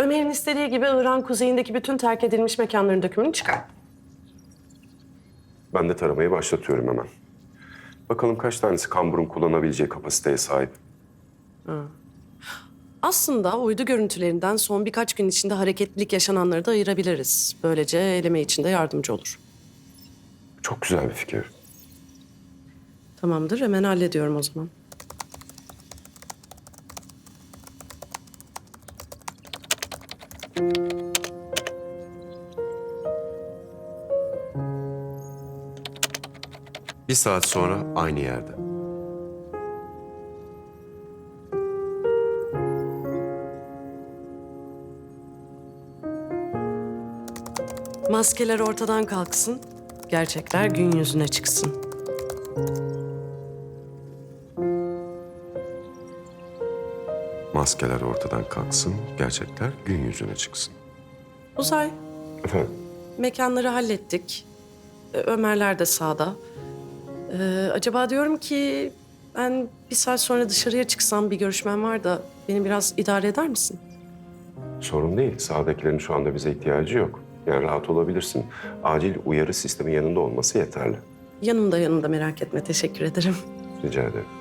Ömer'in istediği gibi Irak'ın kuzeyindeki bütün terk edilmiş mekanların dökümünü çıkar. Ben de taramayı başlatıyorum hemen. Bakalım kaç tanesi kamburun kullanabileceği kapasiteye sahip. Aslında uydu görüntülerinden son birkaç gün içinde hareketlilik yaşananları da ayırabiliriz. Böylece eleme için de yardımcı olur. Çok güzel bir fikir. Tamamdır, hemen hallediyorum o zaman. Bir saat sonra aynı yerde. Maskeler ortadan kalksın, gerçekler gün yüzüne çıksın. Maskeler ortadan kalksın, gerçekler gün yüzüne çıksın. Uzay, Efendim? mekanları hallettik. Ee, Ömerler de sağda. Ee, acaba diyorum ki ben bir saat sonra dışarıya çıksam bir görüşmem var da beni biraz idare eder misin? Sorun değil. Sağdakilerin şu anda bize ihtiyacı yok. Yani rahat olabilirsin. Acil uyarı sistemi yanında olması yeterli. Yanımda yanımda merak etme teşekkür ederim. Rica ederim.